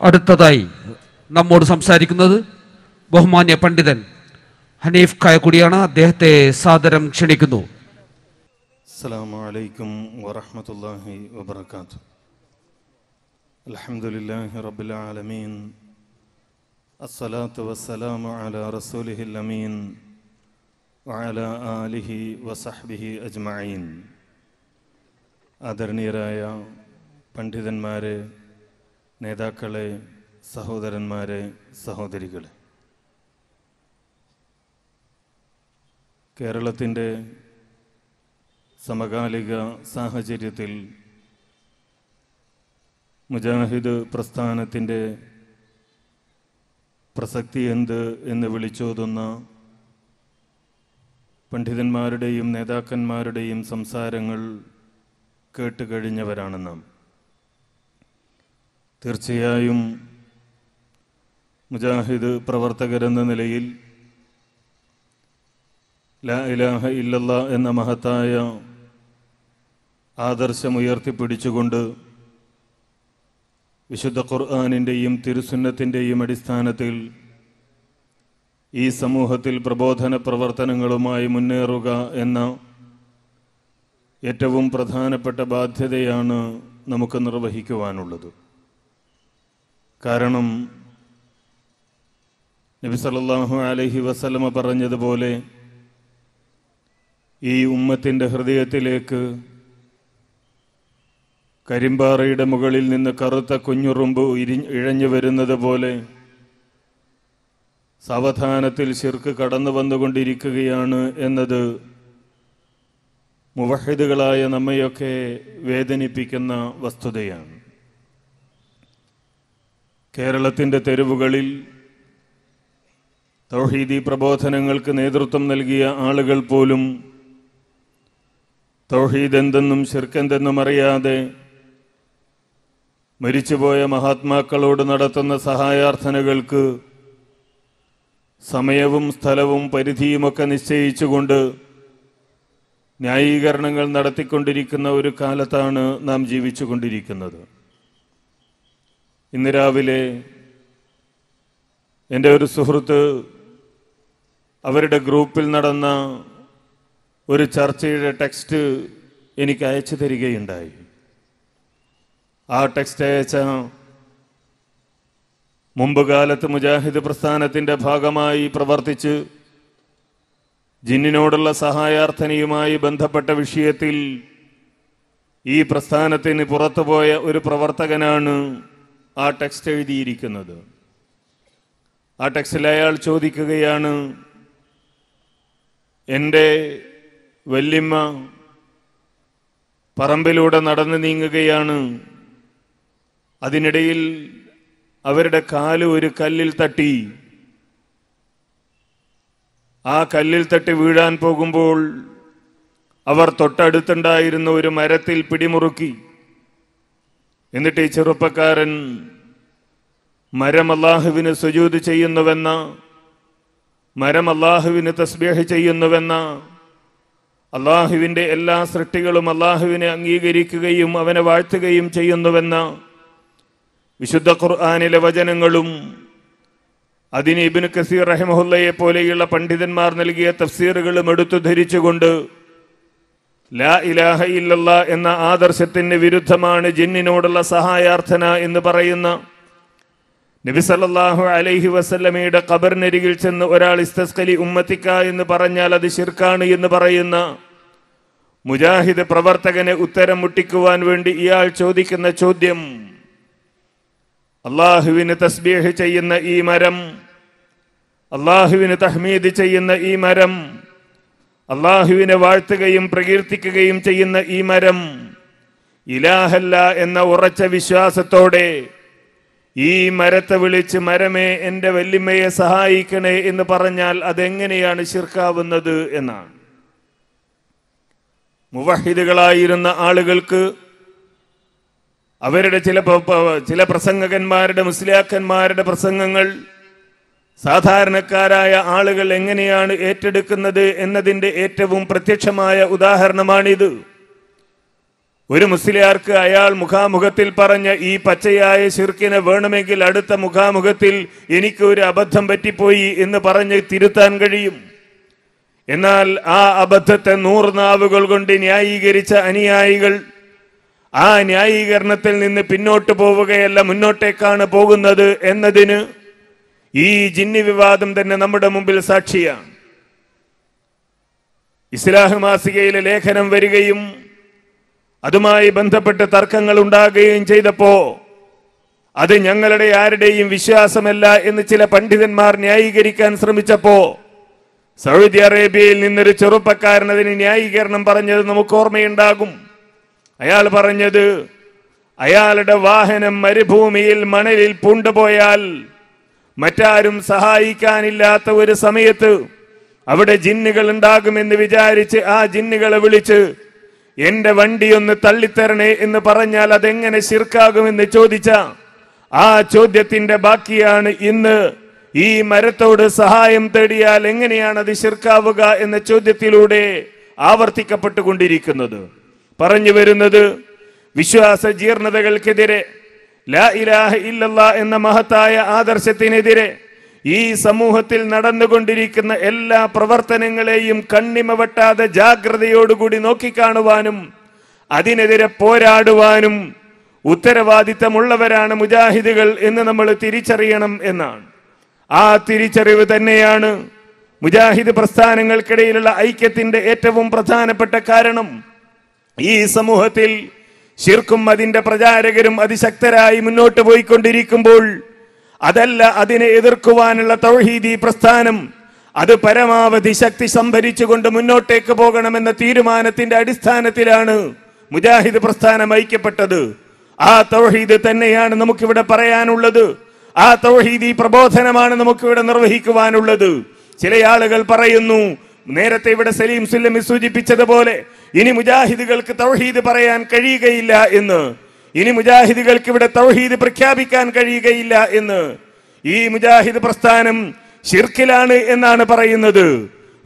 അടുത്തതായി നമ്മോട് സംസാരിക്കുന്നത് ബഹുമാന്യ പണ്ഡിതൻ ഹനീഫ് കായക്കുടിയാണ്. അദ്ദേഹത്തെ സാദരം ക്ഷണിക്കുന്നു. അലൈക്കും വറഹമത്തല്ലാഹി വബർക്കാത്തു അലഹമുല്ലാഹി റബുലാലമീൻ അസ്സലാത്തു വസ്സലാമു അലാ റസൂലിഹി അമീൻ. വഅല ആലിഹി വസഹ്ബിഹി അജ്മഈൻ. ആദരണീയരായ പണ്ഡിതന്മാരെ നേതാക്കളെ സഹോദരന്മാരെ സഹോദരികളെ. കേരളത്തിന്റെ സമകാലിക സാഹചര്യത്തിൽ മുജാഹിദ് പ്രസ്ഥാനത്തിന്റെ പ്രസക്തി എന്ത് എന്ന് വിളിച്ചോതുന്ന പണ്ഡിതന്മാരുടെയും നേതാക്കന്മാരുടെയും സംസാരങ്ങൾ കേട്ടുകഴിഞ്ഞവരാണ് നാം. തീർച്ചയായും മുജാഹിദ് പ്രവർത്തകരെന്ന നിലയിൽ ലാ ഇലാഹ ഇല്ലല്ല എന്ന മഹത്തായ ആദർശമുയർത്തിപ്പിടിച്ചുകൊണ്ട് വിശുദ്ധ ഖുർആാനിന്റെയും തിരുസുന്നത്തിന്റെയും അടിസ്ഥാനത്തിൽ ഈ സമൂഹത്തിൽ പ്രബോധന പ്രവർത്തനങ്ങളുമായി മുന്നേറുക എന്ന ഏറ്റവും പ്രധാനപ്പെട്ട ബാധ്യതയാണ് നമുക്ക് നിർവഹിക്കുവാനുള്ളത്. കാരണം നബി സല്ലാഹു അലഹി വസലമ പറഞ്ഞതുപോലെ ഈ ഉമ്മത്തിന്റെ ഹൃദയത്തിലേക്ക് കരിമ്പാറയുടെ മുകളിൽ നിന്ന് കറുത്ത കുഞ്ഞുറുമ്പ് ഇരി ഇഴഞ്ഞു വരുന്നത് പോലെ സാവധാനത്തിൽ ശിർക്ക് കടന്നു വന്നുകൊണ്ടിരിക്കുകയാണ് എന്നത് മുവഹിദുകളായ നമ്മയൊക്കെ വേദനിപ്പിക്കുന്ന വസ്തുതയാണ്. കേരളത്തിന്റെ തെരുവുകളിൽ തൗഹീദി പ്രബോധനങ്ങൾക്ക് നേതൃത്വം നൽകിയ ആളുകൾ പോലും തൗഹീദ് എന്തെന്നും ശിർക്കെന്തെന്നും അറിയാതെ മരിച്ചുപോയ മഹാത്മാക്കളോട് നടത്തുന്ന സഹായാർത്ഥനകൾക്ക് സമയവും സ്ഥലവും പരിധിയുമൊക്കെ നിശ്ചയിച്ചുകൊണ്ട് ന്യായീകരണങ്ങൾ നടത്തിക്കൊണ്ടിരിക്കുന്ന ഒരു കാലത്താണ് നാം ജീവിച്ചുകൊണ്ടിരിക്കുന്നത്. ഇന്ന് രാവിലെ എന്റെ ഒരു സുഹൃത്ത് അവരുടെ ഗ്രൂപ്പിൽ നടന്ന ഒരു ചർച്ചയുടെ ടെക്സ്റ്റ് എനിക്ക് അയച്ചു തരികയുണ്ടായി. ആ ടെക്സ്റ്റ് അയച്ച മുമ്പ് കാലത്ത് മുജാഹിദ് പ്രസ്ഥാനത്തിന്റെ ഭാഗമായി പ്രവർത്തിച്ച് ജിന്നിനോടുള്ള സഹായാർത്ഥനയുമായി ബന്ധപ്പെട്ട വിഷയത്തിൽ ഈ പ്രസ്ഥാനത്തിന് പുറത്തുപോയ ഒരു പ്രവർത്തകനാണ് ആ ടെക്സ്റ്റ് എഴുതിയിരിക്കുന്നത്. ആ ടെക്സ്റ്റിൽ അയാൾ ചോദിക്കുകയാണ് എന്റെ വല്യമ്മ പറമ്പിലൂടെ നടന്നു നീങ്ങുകയാണ്. അതിനിടയിൽ അവരുടെ കാൽ ഒരു കല്ലിൽ തട്ടി. ആ കല്ലിൽ തട്ടി വീഴാൻ പോകുമ്പോൾ അവർ തൊട്ടടുത്തുണ്ടായിരുന്ന ഒരു മരത്തിൽ പിടിമുറുക്കി. എന്നിട്ട് ഈ ചെറുപ്പക്കാരൻ മരം സുജൂത് ചെയ്യുന്നുവെന്ന മരം തസ്ബീഹ് ചെയ്യുന്നുവെന്ന അള്ളാഹുവിന്റെ എല്ലാ സൃഷ്ടികളും അള്ളാഹുവിനെ അംഗീകരിക്കുകയും അവനെ വാഴ്ത്തുകയും ചെയ്യുന്നുവെന്ന വിശുദ്ധ ഖുർആാനിലെ വചനങ്ങളും അതിന് ഇബിന് കസീർ റഹിമഹുല്ലയെ പോലെയുള്ള പണ്ഡിതന്മാർ നൽകിയ തഫ്സീറുകളും എടുത്തു ധരിച്ചുകൊണ്ട് ലാ ഇലാഹ ഇല്ലല്ല എന്ന ആദർശത്തിന് വിരുദ്ധമാണ് ജിന്നിനോടുള്ള സഹായാർത്ഥന എന്ന് പറയുന്ന നബി സല്ലല്ലാഹു അലൈഹി വസല്ലമയുടെ ഖബറിനരികിൽ ചെന്ന് ഒരാൾ ഇസ്തസ്കലി ഉമ്മത്തിക്ക എന്ന് പറഞ്ഞാൽ അത് ശിർക്കാണ് എന്ന് പറയുന്ന മുജാഹിദ് പ്രവർത്തകനെ ഉത്തരം മുട്ടിക്കുവാൻ വേണ്ടി ഇയാൾ ചോദിക്കുന്ന ചോദ്യം. അള്ളാഹുവിന് തസ്ബീഹ് ചെയ്യുന്ന ഈ മരം അള്ളാഹുവിന് തഹ്മീദ് ചെയ്യുന്ന ഈ മരം അള്ളാഹുവിനെ വാഴ്ത്തുകയും പ്രകീർത്തിക്കുകയും ചെയ്യുന്ന ഈ മരം ഇലാഹല്ല എന്ന ഉറച്ച വിശ്വാസത്തോടെ ഈ മരത്തെ വിളിച്ച് മരമേ എന്റെ വല്യമ്മയെ സഹായിക്കണേ എന്ന് പറഞ്ഞാൽ അതെങ്ങനെയാണ് ശിർക്കാവുന്നത് എന്നാണ്. മുവഹിദുകളായിരുന്ന ആളുകൾക്ക് അവരുടെ ചില ചില പ്രസംഗകന്മാരുടെ മുസ്ലിയാക്കന്മാരുടെ പ്രസംഗങ്ങൾ സാധാരണക്കാരായ ആളുകൾ എങ്ങനെയാണ് ഏറ്റെടുക്കുന്നത് എന്നതിന്റെ ഏറ്റവും പ്രത്യക്ഷമായ ഉദാഹരണമാണിത്. ഒരു മുസ്ലിയാർക്ക് അയാൾ മുഖാമുഖത്തിൽ പറഞ്ഞ ഈ പച്ചയായ ശിർക്കിനെ വേണമെങ്കിൽ അടുത്ത മുഖാമുഖത്തിൽ എനിക്ക് ഒരു അബദ്ധം പറ്റിപ്പോയി എന്ന് പറഞ്ഞ് തിരുത്താൻ കഴിയും. എന്നാൽ ആ അബദ്ധത്തെ നൂറ് നാവുകൾ കൊണ്ട് ന്യായീകരിച്ച അനുയായികൾ ആ ന്യായീകരണത്തിൽ നിന്ന് പിന്നോട്ട് പോവുകയല്ല മുന്നോട്ടേക്കാണ് പോകുന്നത് എന്നതിന് ഈ ജിന്നി വിവാദം തന്നെ നമ്മുടെ മുമ്പിൽ സാക്ഷിയാണ്. ഇസ്ലാഹ് മാസികയിലെ ലേഖനം വരികയും അതുമായി ബന്ധപ്പെട്ട് തർക്കങ്ങൾ ഉണ്ടാകുകയും ചെയ്തപ്പോ അത് ഞങ്ങളുടെ ആരുടെയും വിശ്വാസമല്ല എന്ന് ചില പണ്ഡിതന്മാർ ന്യായീകരിക്കാൻ ശ്രമിച്ചപ്പോ സൗദി അറേബ്യയിൽ നിന്നൊരു ചെറുപ്പക്കാരൻ അതിന് ന്യായീകരണം പറഞ്ഞത് നമുക്ക് ഓർമ്മയുണ്ടാകും. അയാൾ പറഞ്ഞത് അയാളുടെ വാഹനം മരുഭൂമിയിൽ മണലിൽ പൂണ്ടുപോയാൽ മറ്റാരും സഹായിക്കാനില്ലാത്ത ഒരു സമയത്ത് അവിടെ ജിന്നുകൾ ഉണ്ടാകുമെന്ന് വിചാരിച്ച് ആ ജിന്നുകളെ വിളിച്ച് എന്റെ വണ്ടി ഒന്ന് തള്ളിത്തരണേ എന്ന് പറഞ്ഞാൽ അതെങ്ങനെ ശിർക്കാകുമെന്ന് ചോദിച്ച ആ ചോദ്യത്തിന്റെ ബാക്കിയാണ് ഇന്ന് ഈ മരത്തോട് സഹായം തേടിയാൽ എങ്ങനെയാണ് അത് ശിർക്കാവുക എന്ന ചോദ്യത്തിലൂടെ ആവർത്തിക്കപ്പെട്ടുകൊണ്ടിരിക്കുന്നത്. പറഞ്ഞു വരുന്നത് വിശ്വാസ ജീർണതകൾക്കെതിരെ ലാ ഇലാഹ ഇല്ലല്ല എന്ന മഹത്തായ ആദർശത്തിനെതിരെ ഈ സമൂഹത്തിൽ നടന്നുകൊണ്ടിരിക്കുന്ന എല്ലാ പ്രവർത്തനങ്ങളെയും കണ്ണിമ വെട്ടാതെ ജാഗ്രതയോടുകൂടി നോക്കിക്കാണുവാനും അതിനെതിരെ പോരാടുവാനും ഉത്തരവാദിത്തമുള്ളവരാണ് മുജാഹിദുകൾ എന്ന് നമ്മൾ തിരിച്ചറിയണം എന്നാണ്. ആ തിരിച്ചറിവ് തന്നെയാണ് മുജാഹിദ് പ്രസ്ഥാനങ്ങൾക്കിടയിലുള്ള ഐക്യത്തിന്റെ ഏറ്റവും പ്രധാനപ്പെട്ട കാരണം. ഈ സമൂഹത്തിൽ ശിർക്കും അതിന്റെ പ്രചാരകരും അതിശക്തരായി മുന്നോട്ട് പോയിക്കൊണ്ടിരിക്കുമ്പോൾ അതല്ല അതിനെ എതിർക്കുവാനുള്ള തൗഹീദി പ്രസ്ഥാനം. അത് പരമാവധി ശക്തി സംഭരിച്ചുകൊണ്ട് മുന്നോട്ടേക്ക് പോകണമെന്ന തീരുമാനത്തിന്റെ അടിസ്ഥാനത്തിലാണ് മുജാഹിദ് പ്രസ്ഥാനം ഐക്യപ്പെട്ടത്. ആ തൗഹീദ് തന്നെയാണ് നമുക്കിവിടെ പറയാനുള്ളത്. ആ തൗഹീദി പ്രബോധനമാണ് നമുക്കിവിടെ നിർവഹിക്കുവാനുള്ളത്. ചില ആളുകൾ പറയുന്നു നേരത്തെ ഇവിടെ സലീം സുല്ലമി സൂചിപ്പിച്ചതുപോലെ ഇനി മുജാഹിദുകൾക്ക് തൗഹീദ് പറയാൻ കഴിയുകയില്ല എന്ന് ഇനി മുജാഹിദുകൾക്ക് ഇവിടെ തൗഹീദ് പ്രഖ്യാപിക്കാൻ കഴിയുകയില്ല എന്ന് ഈ മുജാഹിദ് പ്രസ്ഥാനം ഷിർക്കിലാണ് എന്നാണ് പറയുന്നത്.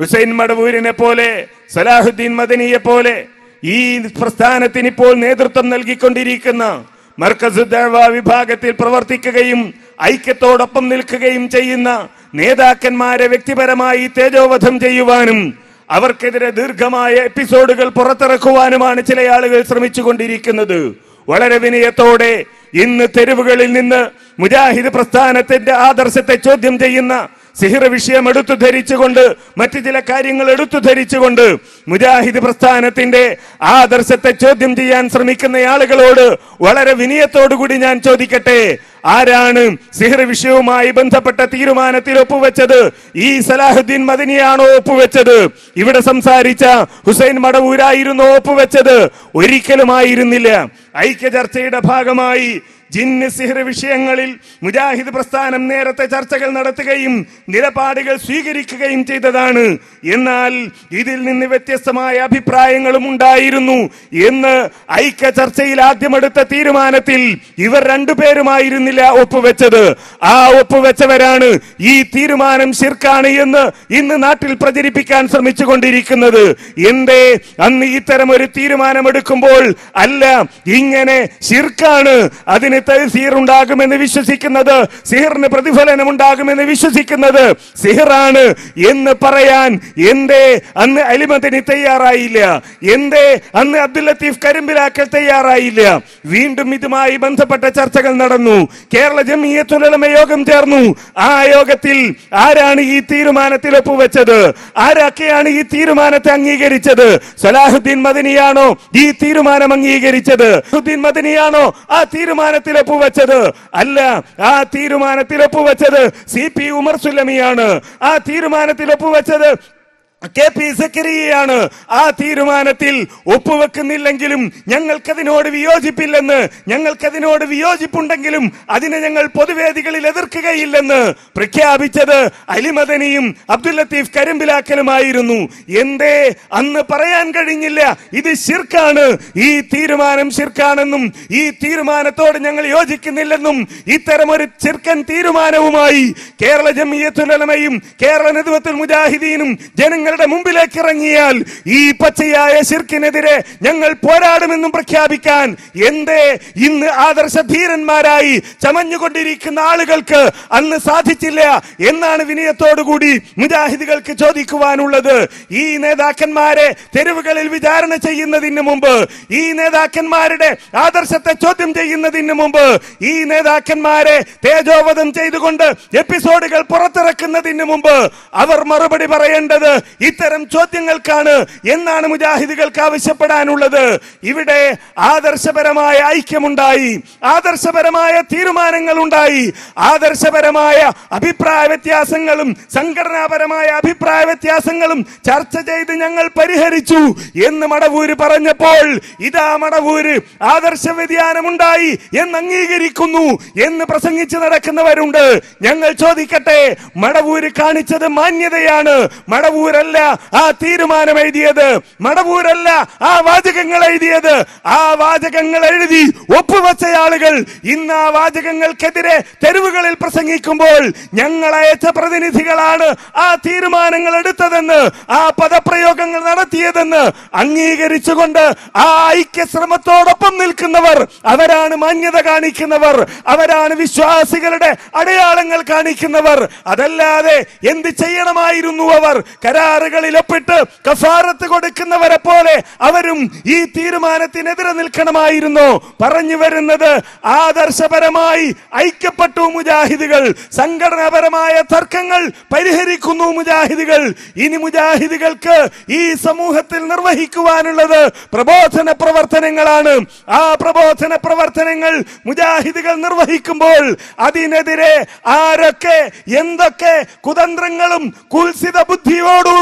ഹുസൈൻ മടവൂരിനെ പോലെ സലാഹുദ്ദീൻ മദനിയെ പോലെ ഈ പ്രസ്ഥാനത്തിന് ഇപ്പോൾ നേതൃത്വം നൽകിക്കൊണ്ടിരിക്കുന്ന മർക്കസ് വിഭാഗത്തിൽ പ്രവർത്തിക്കുകയും ഐക്യത്തോടൊപ്പം നിൽക്കുകയും ചെയ്യുന്ന നേതാക്കന്മാരെ വ്യക്തിപരമായി തേജോവധം ചെയ്യുവാനും അവർക്കെതിരെ ദീർഘമായ എപ്പിസോഡുകൾ പുറത്തിറക്കുവാനുമാണ് ചില ആളുകൾ ശ്രമിച്ചുകൊണ്ടിരിക്കുന്നത്. വളരെ വിനയത്തോടെ ഇന്ന് തെരുവുകളിൽ നിന്ന് മുജാഹിദ് പ്രസ്ഥാനത്തിന്റെ ആദർശത്തെ ചോദ്യം ചെയ്യുന്ന സിഹിർ വിഷയം എടുത്തു ധരിച്ചുകൊണ്ട് മറ്റു ചില കാര്യങ്ങൾ എടുത്തു ധരിച്ചുകൊണ്ട് മുജാഹിദ് പ്രസ്ഥാനത്തിന്റെ ആദർശത്തെ ചോദ്യം ചെയ്യാൻ ശ്രമിക്കുന്ന ആളുകളോട് വളരെ വിനയത്തോടുകൂടി ഞാൻ ചോദിക്കട്ടെ ആരാണ് സിഹിർ വിഷയവുമായി ബന്ധപ്പെട്ട തീരുമാനത്തിൽ ഒപ്പുവെച്ചത്? ഈ സലാഹുദ്ദീൻ മദനിയാണോ ഒപ്പുവെച്ചത്? ഇവിടെ സംസാരിച്ച ഹുസൈൻ മടവൂരായിരുന്നോ ഒപ്പുവെച്ചത്? ഒരിക്കലുമായിരുന്നില്ല. ഐക്യ ചർച്ചയുടെ ഭാഗമായി ജിന്ന് സിഹർ വിഷയങ്ങളിൽ മുജാഹിദ് പ്രസ്ഥാനം നേരത്തെ ചർച്ചകൾ നടത്തുകയും നിലപാടുകൾ സ്വീകരിക്കുകയും ചെയ്തതാണ്. എന്നാൽ ഇതിൽ നിന്ന് വ്യത്യസ്തമായ അഭിപ്രായങ്ങളും ഉണ്ടായിരുന്നു എന്ന് ഐക്യ ചർച്ചയിൽ ആദ്യമെടുത്ത തീരുമാനത്തിൽ ഇവർ രണ്ടുപേരുമായിരുന്നില്ല ഒപ്പുവെച്ചത്. ആ ഒപ്പുവെച്ചവരാണ് ഈ തീരുമാനം ശിർക്കാണ് എന്ന് ഇന്ന് നാട്ടിൽ പ്രചരിപ്പിക്കാൻ ശ്രമിച്ചുകൊണ്ടിരിക്കുന്നത്. എന്തേ? അന്ന് ഇത്തരം ഒരു തീരുമാനമെടുക്കുമ്പോൾ അല്ല ഇങ്ങനെ ശിർക്കാണ് അതിന് തഹസീർ ഉണ്ടാകുമെന്ന് വിശ്വസിക്കുന്നത് സിഹിറിന് പ്രതിഫലനം ഉണ്ടാകുമെന്ന് വിശ്വസിക്കുന്നത് സിഹിറാണ് എന്ന് പറയാൻ എന്തേ അന്ന് അലിമത്തിന് തയ്യാറായില്ല എന്തേ അന്ന് അബ്ദുൽ ലത്തീഫ് കരിമ്പിലാക്കൽ തയ്യാറായില്ല. വീണ്ടും ഇതുമായി ബന്ധപ്പെട്ട ചർച്ചകൾ നടന്നു കേരള ജമീയത്തുലമ യോഗം ചേർന്നു. ആ യോഗത്തിൽ ആരാണ് ഈ തീരുമാനത്തിൽ ഒപ്പുവെച്ചത്? ആരൊക്കെയാണ് ഈ തീരുമാനത്തെ അംഗീകരിച്ചത്? സലാഹുദ്ദീൻ മദനിയാണോ ഈ തീരുമാനം അംഗീകരിച്ചത്? മദനിയാണോ ആ തീരുമാനത്തിൽ ഒപ്പുവെച്ചത് അല്ല ആ തീരുമാനത്തിൽ ഒപ്പുവെച്ചത് സി പി ഉമർ സുല്ലമിയാണ് ആ തീരുമാനത്തിൽ ഒപ്പുവെച്ചത് കെ പി സക്കരിയാണ് ആ തീരുമാനത്തിൽ ഒപ്പുവെക്കുന്നില്ലെങ്കിലും ഞങ്ങൾക്കതിനോട് വിയോജിപ്പില്ലെന്ന് ഞങ്ങൾക്കതിനോട് വിയോജിപ്പുണ്ടെങ്കിലും അതിനെ ഞങ്ങൾ പൊതുവേദികളിൽ എതിർക്കുകയില്ലെന്ന് പ്രഖ്യാപിച്ചത് അലിമദനിയും അബ്ദുൽ ലത്തീഫ് കരിമ്പിലാക്കലുമായിരുന്നു. എന്തേ? അന്ന് പറയാൻ കഴിഞ്ഞില്ല. ഇത് ശിർക്കാണ്. ഈ തീരുമാനം ശിർക്കാണെന്നും ഈ തീരുമാനത്തോട് ഞങ്ങൾ യോജിക്കുന്നില്ലെന്നും ഇത്തരം ഒരു ചിർക്കൻ തീരുമാനവുമായി കേരള ജമിയത്തുലമയും കേരള നെതുവത്തുൽ മുജാഹിദീനും ജനങ്ങൾ ഞങ്ങളുടെ മുമ്പിലേക്ക് ഇറങ്ങിയാൽ ഈ പച്ചയായ ശിർക്കിനെതിരെ ഞങ്ങൾ പോരാടുമെന്നും പ്രഖ്യാപിക്കാൻ എന്തേ ഇന്ന് ആദർശ ധീരന്മാരായി ചമഞ്ഞുകൊണ്ടിരിക്കുന്ന ആളുകൾക്ക് അന്ന് സാധിച്ചില്ല എന്നാണ് വിനയത്തോടുകൂടി മുജാഹിദുകൾക്ക് ചോദിക്കുവാനുള്ളത്. ഈ നേതാക്കന്മാരെ തെരുവുകളിൽ വിചാരണ ചെയ്യുന്നതിന് മുമ്പ് ഈ നേതാക്കന്മാരുടെ ആദർശത്തെ ചോദ്യം ചെയ്യുന്നതിന് മുമ്പ് ഈ നേതാക്കന്മാരെ തേജോവധം ചെയ്തുകൊണ്ട് എപ്പിസോഡുകൾ പുറത്തിറക്കുന്നതിന് മുമ്പ് അവർ മറുപടി പറയേണ്ടത് ഇത്തരം ചോദ്യങ്ങൾക്കാണ് എന്നാണ് മുജാഹിദുകൾക്ക് ആവശ്യപ്പെടാനുള്ളത്. ഇവിടെ ആദർശപരമായ ഐക്യമുണ്ടായി ആദർശപരമായ തീരുമാനങ്ങൾ ഉണ്ടായി ആദർശപരമായ അഭിപ്രായ വ്യത്യാസങ്ങളും സംഘടനാപരമായ അഭിപ്രായ വ്യത്യാസങ്ങളും ചർച്ച ചെയ്ത് ഞങ്ങൾ പരിഹരിച്ചു എന്ന് മടവൂര് പറഞ്ഞപ്പോൾ ഇതാ മടവൂര് ആദർശ വ്യതിയാനമുണ്ടായി എന്ന് അംഗീകരിക്കുന്നു എന്ന് പ്രസംഗിച്ച് നടക്കുന്നവരുണ്ട്. ഞങ്ങൾ ചോദിക്കട്ടെ മടവൂര് കാണിച്ചത് മാന്യതയാണ്. മടവൂരല്ല ആ തീരുമാനം എഴുതിയത്. മടവൂരല്ല ആ വാചകങ്ങൾ എഴുതിയത്. ആ വാചകങ്ങൾ എഴുതി ഒപ്പുവച്ച ആളുകൾ ഇന്ന് ആ വാചകങ്ങൾക്കെതിരെ തെരുവുകളിൽ പ്രസംഗിക്കുമ്പോൾ ഞങ്ങൾ അയച്ച പ്രതിനിധികളാണ് ആ തീരുമാനങ്ങൾ എടുത്തതെന്ന് ആ പദപ്രയോഗങ്ങൾ നടത്തിയതെന്ന് അംഗീകരിച്ചുകൊണ്ട് ആ ഐക്യ ശ്രമത്തോടൊപ്പം നിൽക്കുന്നവർ അവരാണ് മാന്യത കാണിക്കുന്നവർ അവരാണ് വിശ്വാസികളുടെ അടയാളങ്ങൾ കാണിക്കുന്നവർ. അതല്ലാതെ എന്ത് ചെയ്യണമായിരുന്നു അവർ? കരാറുകളിൽ ഒപ്പിട്ട് കഫാറത്ത് കൊടുക്കുന്നവരെ പോലെ അവരും ഈ തീരുമാനത്തിനെതിരെ നിൽക്കണമായിരുന്നു. പറഞ്ഞു വരുന്നത് ആദർശപരമായി ഐക്യപ്പെട്ടു മുജാഹിദുകൾ സംഘടനാപരമായ തർക്കങ്ങൾ പരിഹരിക്കുന്നു മുജാഹിദുകൾ. ഇനി മുജാഹിദുകൾക്ക് ഈ സമൂഹത്തിൽ നിർവഹിക്കുവാനുള്ളത് പ്രബോധന പ്രവർത്തനങ്ങളാണ്. ആ പ്രബോധന പ്രവർത്തനങ്ങൾ മുജാഹിദുകൾ നിർവഹിക്കുമ്പോൾ അതിനെതിരെ ആരൊക്കെ എന്തൊക്കെ കുതന്ത്രങ്ങളും കുൽസിത ബുദ്ധിയോടുകൂടെയുള്ള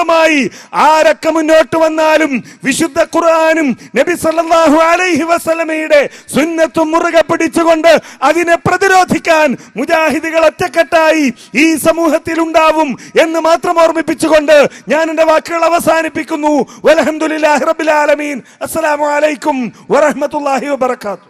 പ്രവർത്തനങ്ങളുമായി ആരൊക്കെ മുന്നോട്ട് വന്നാലും വിശുദ്ധ ഖുർആാനും നബി സല്ലാഹു അലൈഹി വസല്ലമയുടെ സുന്നത്തും മുറുകെ പിടിച്ചുകൊണ്ട് അതിനെ പ്രതിരോധിക്കാൻ മുജാഹിദുകൾ ഒറ്റക്കെട്ടായി ഈ സമൂഹത്തിൽ ഉണ്ടാവും എന്ന് മാത്രം ഓർമ്മിപ്പിച്ചുകൊണ്ട് ഞാൻ എന്റെ വാക്കുകൾ അവസാനിപ്പിക്കുന്നു. ആലമീൻ. അസ്സലാമു അലൈക്കും വറഹ്മത്തുള്ളാഹി വബറകാതുഹു.